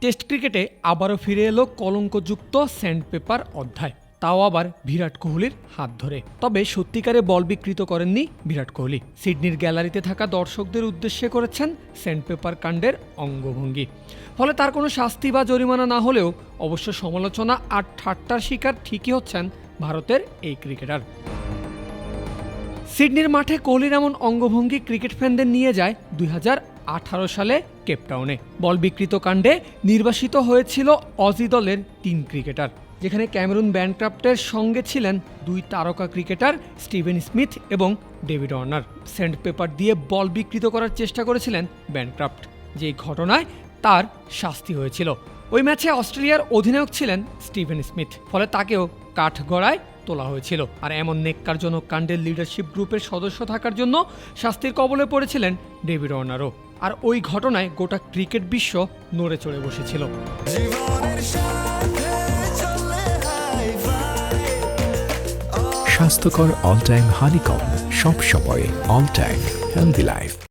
Test ক্রিকেটে আবারও ফিরে এলো কলঙ্কযুক্ত স্যান্ডপেপার অধ্যায়। তাও আবার বিরাট কোহলির হাত ধরে। তবে সত্যিকারে বল বিকৃত করেননি বিরাট কোহলি। সিডনির গ্যালারিতে থাকা দর্শকদের উদ্দেশ্যে করেছেন স্যান্ডপেপার কাণ্ডের অঙ্গভঙ্গি। ফলে তার কোনো শাস্তি বা জরিমানা না হলেও অবশ্য সমালোচনা আর ঠাট্টার শিকার ঠিকই হচ্ছেন ভারতের এই ক্রিকেটার। সিডনির মাঠে কোহলির এমন অঙ্গভঙ্গি ক্রিকেট ফ্যানদের নিয়ে যায় দুই হাজার সালে কেপটাউনে বল বিকৃত কাণ্ডে নির্বাসিত হয়েছিল অজি দলের তিন ক্রিকেটার, যেখানে ক্যামেরুন ব্যানক্রাফটের সঙ্গে ছিলেন দুই তারকা ক্রিকেটার স্টিভেন স্মিথ এবং ডেভিড অর্নার স্যান্ড পেপার দিয়ে বল বিকৃত করার চেষ্টা করেছিলেন ব্যানক্রাফট, যেই ঘটনায় তার শাস্তি হয়েছিল। ওই ম্যাচে অস্ট্রেলিয়ার অধিনায়ক ছিলেন স্টিভেন স্মিথ, ফলে তাকেও কাঠগড়ায় তোলা হয়েছিল। আর এমন নেককারজনক কাণ্ডের লিডারশিপ গ্রুপের সদস্য থাকার জন্য শাস্তির কবলে পড়েছিলেন ডেভিড অর্নারও আর ওই ঘটনায় গোটা ক্রিকেট বিশ্ব নড়ে চড়ে বসেছিল। স্বাস্থ্যকর অল টাইম হানিকম সব সময় অল টাইম হেলদি লাইফ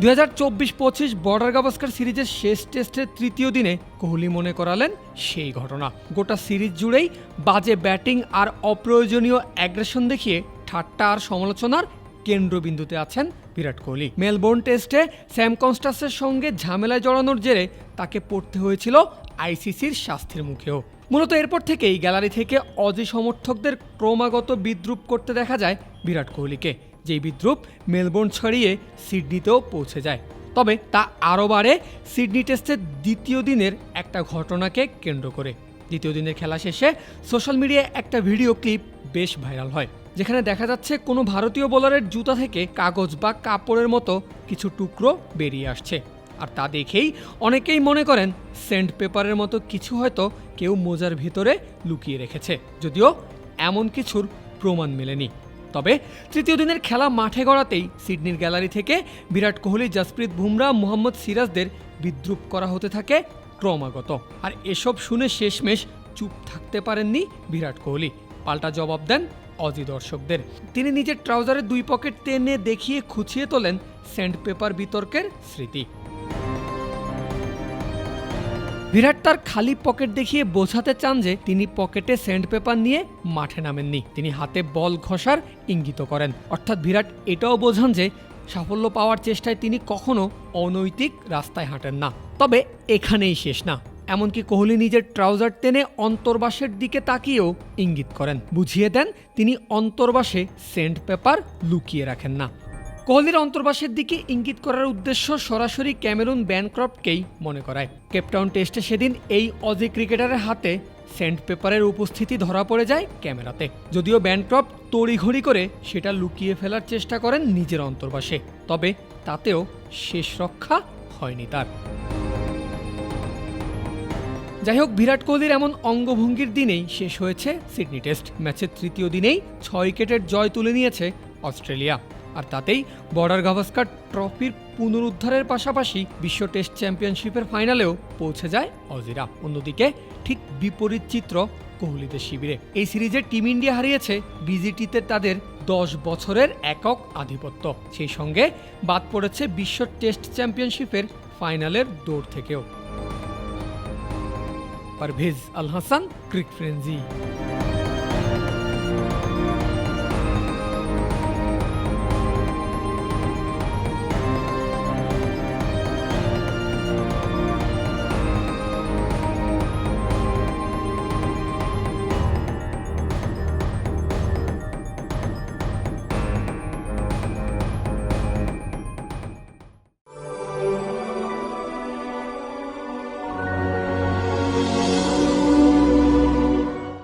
দুই হাজার চব্বিশ পঁচিশ বর্ডার গাভাস্কার সিরিজের শেষ টেস্টের তৃতীয় দিনে কোহলি মনে করালেন সেই ঘটনা। গোটা সিরিজ জুড়েই বাজে ব্যাটিং আর অপ্রয়োজনীয় অ্যাগ্রেশন দেখিয়ে ঠাট্টা আর সমালোচনার কেন্দ্রবিন্দুতে আছেন বিরাট কোহলি। মেলবোর্ন টেস্টে স্যাম কনস্টাসের সঙ্গে ঝামেলায় জড়ানোর জেরে তাকে পড়তে হয়েছিল আইসিসির শাস্তির মুখেও। মূলত এরপর থেকেই গ্যালারি থেকে অজি সমর্থকদের ক্রমাগত বিদ্রুপ করতে দেখা যায় বিরাট কোহলিকে। যেই বিদ্রুপ মেলবোর্ন ছাড়িয়ে সিডনিতেও পৌঁছে যায়। তবে তা আরও বাড়ে সিডনি টেস্টের দ্বিতীয় দিনের একটা ঘটনাকে কেন্দ্র করে। দ্বিতীয় দিনের খেলা শেষে সোশ্যাল মিডিয়ায় একটা ভিডিও ক্লিপ বেশ ভাইরাল হয়, যেখানে দেখা যাচ্ছে কোনো ভারতীয় বোলারের জুতা থেকে কাগজ বা কাপড়ের মতো কিছু টুকরো বেরিয়ে আসছে। আর তা দেখেই অনেকেই মনে করেন সেন্ট পেপারের মতো কিছু হয়তো কেউ মোজার ভিতরে লুকিয়ে রেখেছে, যদিও এমন কিছুর প্রমাণ মেলেনি। তবে তৃতীয় দিনের খেলা মাঠে গড়াতেই সিডনির গ্যালারি থেকে বিরাট কোহলি, জাসপ্রীত বুমরা, মোহাম্মদ সিরাজদের বিদ্রুপ করা হতে থাকে ক্রমাগত। আর এসব শুনে শেষমেশ চুপ থাকতে পারেননি বিরাট কোহলি। পাল্টা জবাব দেন অজি দর্শকদের। তিনি নিজের ট্রাউজারের দুই পকেট টেনে দেখিয়ে খুঁচিয়ে তোলেন স্যান্ড পেপার বিতর্কের স্মৃতি। বিরাট তার খালি পকেট দেখিয়ে বোঝাতে চান যে তিনি পকেটে স্যান্ড পেপার নিয়ে মাঠে নামেননি। তিনি হাতে বল ঘষার ইঙ্গিত করেন। অর্থাৎ বিরাট এটাও বোঝান যে সাফল্য পাওয়ার চেষ্টায় তিনি কখনো অনৈতিক রাস্তায় হাঁটেন না। তবে এখানেই শেষ না। এমনকি কোহলি নিজের ট্রাউজার টেনে অন্তর্বাসের দিকে তাকিয়েও ইঙ্গিত করেন। বুঝিয়ে দেন, তিনি অন্তর্বাসে স্যান্ড পেপার লুকিয়ে রাখেন না। কোহলির অন্তর্বাসের দিকে ইঙ্গিত করার উদ্দেশ্য সরাসরি ক্যামেরুন ব্যানক্রফটকেই মনে করায়। কেপটাউন টেস্টে সেদিন এই অজি ক্রিকেটারের হাতে স্যান্ড পেপারের উপস্থিতি ধরা পড়ে যায় ক্যামেরাতে। যদিও ব্যানক্রফট তড়িঘড়ি করে সেটা লুকিয়ে ফেলার চেষ্টা করেন নিজের অন্তর্বাসে, তবে তাতেও শেষ রক্ষা হয়নি তার। যাই হোক, বিরাট কোহলির এমন অঙ্গভঙ্গির দিনেই শেষ হয়েছে সিডনি টেস্ট। ম্যাচের তৃতীয় দিনেই ছয় উইকেটের জয় তুলে নিয়েছে অস্ট্রেলিয়া। আর তাতেই বর্ডার গাভাস্কার ট্রফির পুনরুদ্ধারের পাশাপাশি বিশ্ব টেস্ট চ্যাম্পিয়নশিপের ফাইনালেও পৌঁছে যায় অজিরা। অন্যদিকে ঠিক বিপরীত চিত্র কোহলিদের শিবিরে। এই সিরিজে টিম ইন্ডিয়া হারিয়েছে বিজিটিতে তাদের দশ বছরের একক আধিপত্য। সেই সঙ্গে বাদ পড়েছে বিশ্ব টেস্ট চ্যাম্পিয়নশিপের ফাইনালের দৌড় থেকেও। Parvez Al Hasan, crick frenzy